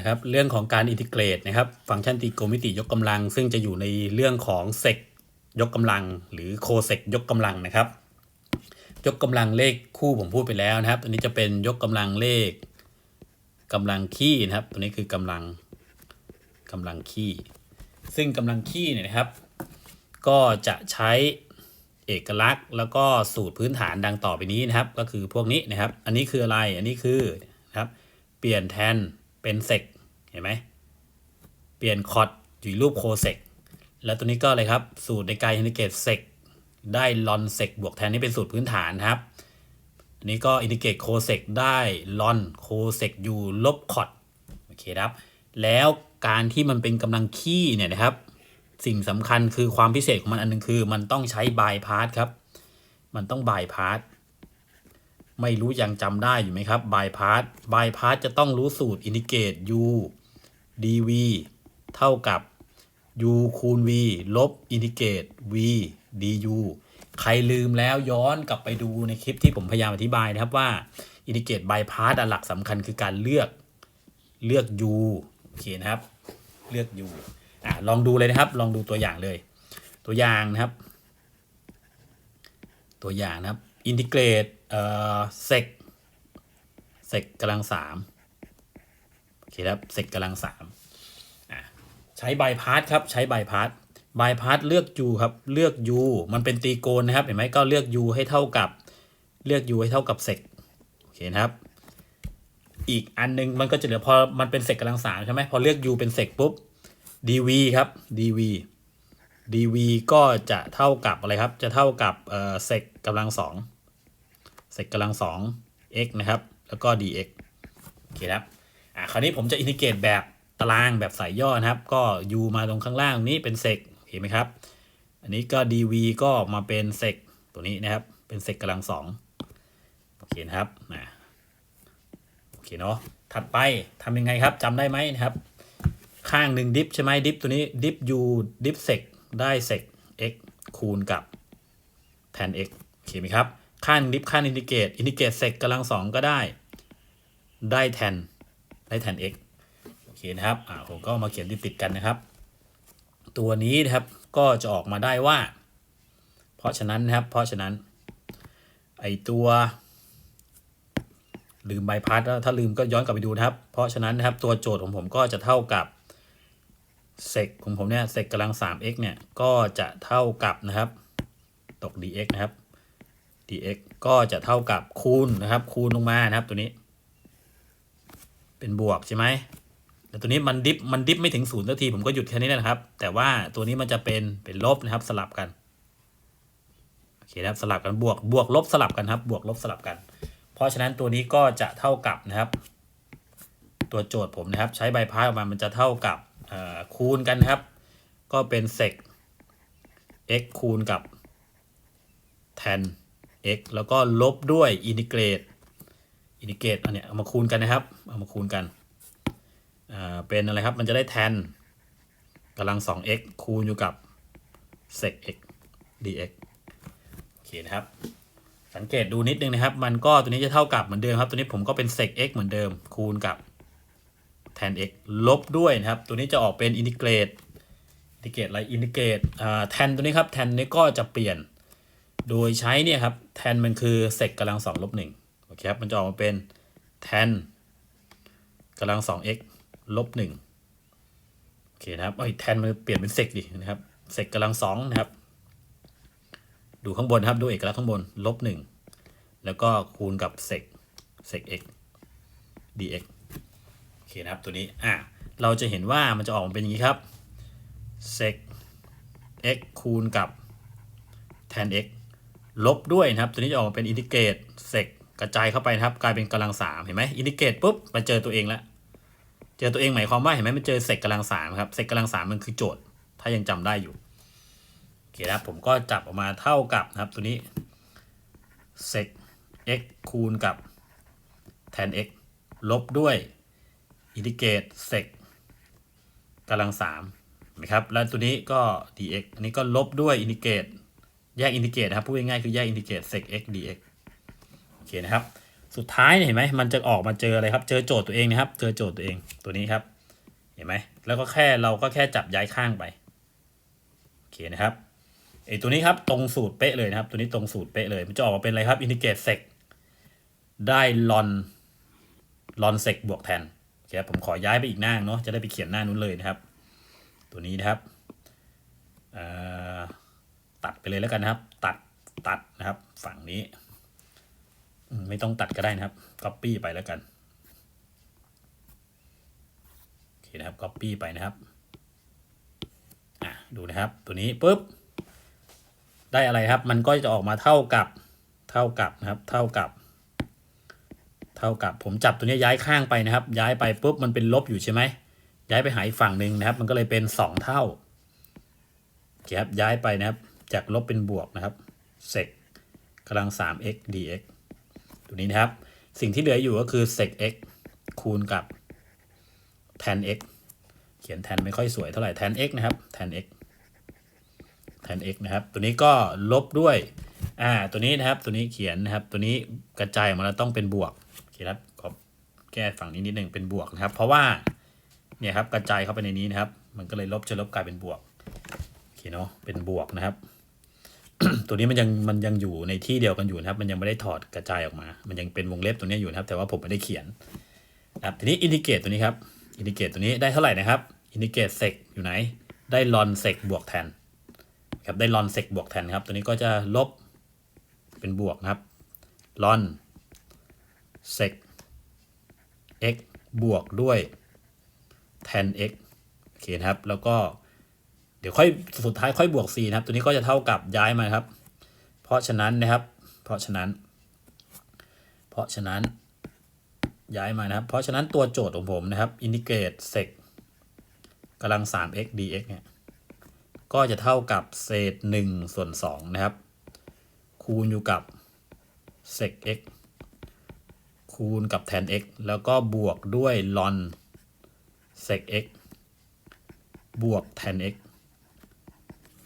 นะครับเรื่องของการอินทิเกรตนะครับฟังก์ชันตรีโกณมิติยกกำลัง ซึ่งจะอยู่ในเรื่องของเซกยกกำลัง หรือโคเซกยกกำลังนะครับ ยกกำลังเลขคู่ผมพูดไปแล้วนะครับตัวนี้จะเป็นยกกำลังเลขกำลังคี่นะครับ ตัวนี้คือกำลังกำลังคี่ซึ่งกำลังคี่เนี่ยนะครับ ก็จะใช้เอกลักษณ์ แล้วก็สูตรพื้นฐานดังต่อไปนี้นะครับ ก็คือพวกนี้นะครับ อันนี้คืออะไรอันนี้คือนะครับเปลี่ยนแทน เป็นเซกเห็นไหมเปลี่ยนคอร์ดอยู่รูปโคเซกแล้วตัวนี้ก็เลยครับ สูตรในการอินทิเกรตเซกได้ลอนเซกบวกแทนนี่เป็นสูตรพื้นฐานครับอันนี้ก็อินทิเกรตโคเซกได้ลอนโคเซกอยู่ลบคอร์ดโอเคครับ แล้วการที่มันเป็นกำลังคี่เนี่ยนะครับ สิ่งสำคัญคือความพิเศษของมันอันหนึงคือ มันต้องใช้บายพาสครับ มันต้องบายพาส ไม่รู้ยังจำได้อยู่ไหมครับบายพาสบายพาสจะต้องรู้สูตรอินทิเกต u dv เท่ากับ u คูณ v ลบอินทิเกต v du ใครลืมแล้วย้อนกลับไปดูในคลิปที่ผมพยายามอธิบายนะครับว่าอินทิเกตบายพาสหลักสำคัญคือการเลือกเลือก u โอเคนะครับ เลือก u อะลองดูเลยนะครับ ลองดูตัวอย่างเลย ตัวอย่างนะครับ ตัวอย่างนะครับ อินทิเกรตเอ่อเซกเซกกำลังสามโอเคครับเซกกำลังสามใช้บายพาสครับใช้บายพาสบายพาสเลือก u ครับเลือก u มันเป็นตรีโกณนะครับเห็นไหมก็เลือก u ให้เท่ากับเลือก u ให้เท่ากับเซกโอเคนะครับ อีกอันนึงมันก็จะเหลือพอมันเป็นเซกกำลังสามใช่ไหมพอเลือก u เป็นเซกปุ๊บ dv ครับ dv dv ก็จะเท่ากับอะไรครับ จะเท่ากับเอ่อเซกกำลังสอง เซกกำลังสอง x นะครับ แล้วก็ dx โอเคครับอ่าคราวนี้ผมจะอินทิเกรตแบบตารางแบบสายย่อนะครับ ก็ u มาตรงข้างล่างนี้เป็นเซกเห็นไหมครับ อันนี้ก็ dv ก็มาเป็นเซกตัวนี้นะครับ เป็นเซกกำลังสองโอเคนะครับนะโอเคเนาะถัดไปทำยังไงครับจำได้ไหมนะครับ ข้างหนึ่งดิฟใช่ไหมดิฟตัวนี้ดิฟ u ดิฟเซกได้เซก x คูณกับแทน x โอเคไหมครับ ข้างดิฟข้าอินทิเกรตอินทิเกรตเซกกำลังสองก็ได้ ได้แทนได้แทน x โอเคนะครับอ่าผมก็มาเขียนติดๆกันนะครับ ตัวนี้นะครับก็จะออกมาได้ว่า เพราะฉะนั้นนะครับ เพราะฉะนั้น ไอตัวลืมใบพัดถ้าลืมก็ย้อนกลับไปดูนะครับ เพราะฉะนั้นนะครับตัวโจทย์ของผมก็จะเท่ากับเซกของผมเนี่ยเซกกำลัง 3x เนี่ยก็จะเท่ากับนะครับ ตก dx นะครับ dx ก็จะเท่ากับคูณนะครับ คูณลงมานะครับตัวนี้ เป็นบวกใช่ไหมแต่ตัวนี้มันดิฟมันดิฟไม่ถึงศูนย์สักทีผมก็หยุดแค่นี้นะครับ แต่ว่าตัวนี้มันจะเป็นเป็นลบนะครับสลับกันโอเคนะครับสลับกันบวกบวกลบสลับกันครับ บวกลบสลับกัน เพราะฉะนั้นตัวนี้ก็จะเท่ากับนะครับ ตัวโจทย์ผมนะครับ ใช้ใบพายออกมามันจะเท่ากับคูณกันครับ ก็เป็นเซก x คูณกับ tan x แล้วก็ลบด้วยอินทิเกรตอินทิเกรตอันเนี้ยเอามาคูณกันนะครับ เอามาคูณกันอ่าเป็นอะไรครับ มันจะได้ tan กำลัง 2x คูณอยู่กับ sec x dx โอเคนะครับ สังเกตดูนิดนึงนะครับ มันก็ตัวนี้จะเท่ากับเหมือนเดิมครับ ตัวนี้ผมก็เป็น sec x เหมือนเดิม คูณกับ tan x ลบด้วยนะครับ ตัวนี้จะออกเป็นอินทิเกรตอินทิเกรตอะไรอินทิเกรตอ่า tan ตัวนี้ครับ tan นี้ก็จะเปลี่ยน โดยใช้เนี่ยครับ tan มันคือ sec กำลังสองลบหนึ่งโอเคครับ มันจะออกมาเป็น tan กำลังสอง x ลบหนึ่งโอเคนะครับไอ้ย tan มันเปลี่ยนเป็น sec ดินะครับ sec กำลังสองนะครับ ดูข้างบนครับ ดูเอกลักษณ์ข้างบนลบหนึ่งแล้วก็คูณกับ sec sec x dx โอเคนะครับตัวนี้อะเราจะเห็นว่ามันจะออกมาเป็นอย่างนี้ครับ sec x คูณกับ tan x ลบด้วยนะครับตัวนี้จะออกมาเป็นอินทิเกรต sec กระจายเข้าไปนะครับ กลายเป็นกำลังสามเห็นไหมอินทิเกรตปุ๊บมันเจอตัวเองแล้วเจอตัวเองหมายความว่าเห็นไหมมันเจอ sec กำลังสามครับ sec กำลังสามมันคือโจทย์ ถ้ายังจำได้อยู่โอเคครับผมก็จับออกมาเท่ากับนะครับตัวนี้ sec x คูณกับ tan x ลบด้วยอินทิเกรตเซกกำลังสามนะครับ แล้วตัวนี้ก็ dx อันนี้ก็ลบด้วยอินทิเกรต แยกอินทิเกรตนะครับพูดง่ายๆคือแยกอินทิเกรตเซก x dx โอเคนะครับ สุดท้ายเนี่ยเห็นไหมมันจะออกมาเจออะไรครับ เจอโจทย์ตัวเองนะครับ เจอโจทย์ตัวเองตัวนี้ครับ เห็นไหมแล้วก็แค่เราก็แค่จับย้ายข้างไปโอเคนะครับไอตัวนี้ครับตรงสูตรเป๊ะเลยนะครับ ตัวนี้ตรงสูตรเป๊ะเลยมันจะออกมาเป็นอะไรครับอินทิเกรตเซกได้ลอนลอนเซกบวกแทนโอเครับผมขอย้ายไปอีกหน้าเนาะจะได้ไปเขียนหน้านู้นเลยนะครับ ตัวนี้นะครับ ตัดไปเลยแล้วกันนะครับ ตัดตัดนะครับ ฝั่งนี้ไม่ต้องตัดก็ได้นะครับ copy ไปแล้วกันโอเคนะครับ copy ไปนะครับอะดูนะครับตัวนี้ปุ๊บได้อะไรครับ มันก็จะออกมาเท่ากับเท่ากับนะครับ เท่ากับ เท่ากับผมจับตัวนี้ย้ายข้างไปนะครับ ย้ายไปปุ๊บมันเป็นลบอยู่ใช่ไหมย้ายไปหาอีกฝั่งหนึ่งนะครับ มันก็เลยเป็นสองเท่าครับย้ายไปนะครับ จากลบเป็นบวกนะครับเซกกำลัง 3x dx ตัวนี้นะครับ สิ่งที่เหลืออยู่ก็คือ sec x คูณกับ tan x เขียน tan ไม่ค่อยสวยเท่าไหร่ tan x นะครับ tan x tan x นะครับ ตัวนี้ก็ลบด้วย อ่า ตัวนี้นะครับ ตัวนี้เขียนนะครับ ตัวนี้กระจายออกมาแล้วต้องเป็นบวกโอเคครับขอแก้ฝั่งนี้นิดหนึ่งเป็นบวกนะครับ เพราะว่า เนี่ยครับ กระจายเข้าไปในนี้นะครับ มันก็เลยลบจะลบกลายเป็นบวก โอเคเนาะ เป็นบวกนะครับ ตัวนี้มันยังมันยังอยู่ในที่เดียวกันอยู่นะครับ มันยังไม่ได้ถอดกระจายออกมา มันยังเป็นวงเล็บตัวนี้อยู่นะครับ แต่ว่าผมไม่ได้เขียนนะครับทีนี้อินดิเกตตัวนี้ครับอินดิเกตตัวนี้ได้เท่าไหร่นะครับอินดิเกตเซกอยู่ไหน ได้ลอนเซกบวกแทนครับได้ลอนเซกบวกแทนครับ ตัวนี้ก็จะลบเป็นบวกนะครับลอนเซก x บวกด้วย tan x โอเคครับ แล้วก็ เดี๋ยวค่อยสุดท้ายค่อยบวก c นะครับ ตัวนี้ก็จะเท่ากับย้ายมาครับ เพราะฉะนั้นนะครับ เพราะฉะนั้น เพราะฉะนั้นย้ายมานะครับ เพราะฉะนั้นตัวโจทย์ของผมนะครับอินทิเกรตเซกกำลัง 3x dx เนี่ยก็จะเท่ากับเศษ 1 ส่วน 2 นะครับ คูณอยู่กับเซก x คูณกับ tan x แล้วก็บวกด้วย ln sec x บวก tan x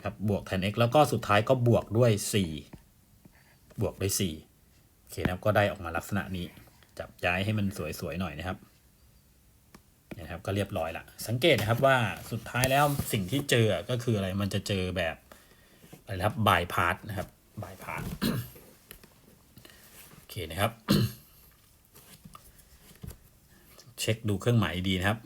ครับบวก tan x แล้วก็สุดท้ายก็บวกด้วย 4 บวกด้วย4โอเคนะครับก็ได้ออกมาลักษณะนี้ จับย้ายให้มันสวยๆหน่อยนะครับนะครับก็เรียบร้อยละสังเกตนะครับว่าสุดท้ายแล้วสิ่งที่เจอก็คืออะไรมันจะเจอแบบอะไรครับบายพาสนะครับบายพาสโอเคนะครับ เช็คดูเครื่องหมายดีนะครับ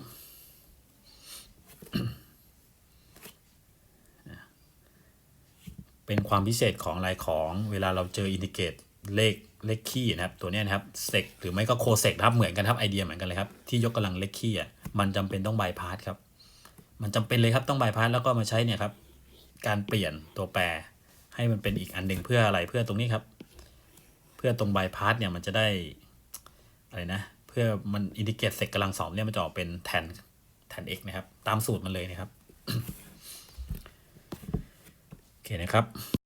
เป็นความพิเศษของอะไรของเวลาเราเจออินดิเกตเลขเลขคี่นะครับ ตัวนี้นะครับเซกหรือไม่ก็โคเซกนะครับเหมือนกันครับไอเดียเหมือนกันเลยครับ ที่ยกกำลังเลขคี่อะมันจำเป็นต้องบายพาสครับ มันจำเป็นเลยครับต้องบายพาสแล้วก็มาใช้เนี่ยครับ การเปลี่ยนตัวแปร ให้มันเป็นอีกอันหนึ่งเพื่ออะไรเพื่อตรงนี้ครับ เพื่อตรงบายพาสเนี่ยมันจะได้อะไรนะ เพื่อมันอินดิเกตเซกกำลังสองเนี่ยมันจะออกเป็นแทนแทน x นะครับ ตามสูตรมันเลยนะครับ เคนะครับ